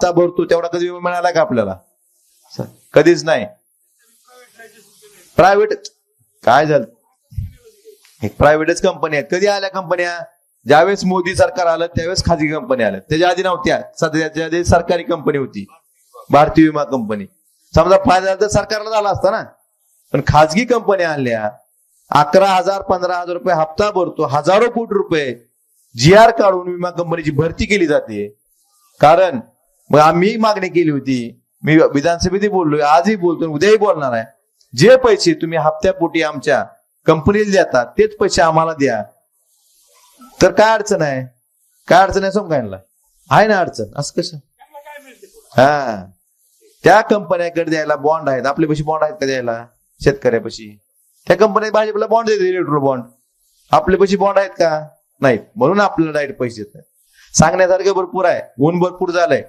हप्ता भरतो तेवढा कधी विमा मिळाला का आपल्याला? कधीच नाही. प्रायव्हेट काय झालं? हे प्रायव्हेटच कंपनी आहेत. कधी आल्या कंपन्या ज्यावेळेस मोदी सरकार आलं त्यावेळेस खाजगी कंपन्या आल्या. त्याच्या आधी नव्हत्या. सध्याच्या आधी सरकारी कंपनी होती. भारतीय विमा कंपनी समजा फायदा तर सरकारला झाला असता ना. पण खाजगी कंपन्या आणल्या अकरा हजार पंधरा हजार रुपये हप्ता भरतो हजारो कोटी रुपये जी आर काढून विमा कंपनीची भरती केली जाते. कारण मग आम्ही मागणी केली होती. मी विधानसभेतही बोललोय आजही बोलतो उद्याही बोलणार आहे. जे पैसे तुम्ही हप्त्यापोटी आमच्या कंपनीला देतात तेच पैसे आम्हाला द्या. तर काय अडचण आहे? काय अडचण आहे समकायला आहे ना अडचण. असं कसं? हा. त्या कंपन्याकडे द्यायला बॉन्ड आहेत. आपल्या पैसे बॉन्ड आहेत का द्यायला? शेतकऱ्यापाशी. त्या कंपन्या भाजपला बॉन्ड देते इलेक्ट्रो बॉन्ड आपले पैसे बॉन्ड आहेत का? नाहीत. म्हणून आपल्याला डायरेक्ट पैसे देतात सांगण्यासारखं भरपूर आहे. ऊन भरपूर झालंय.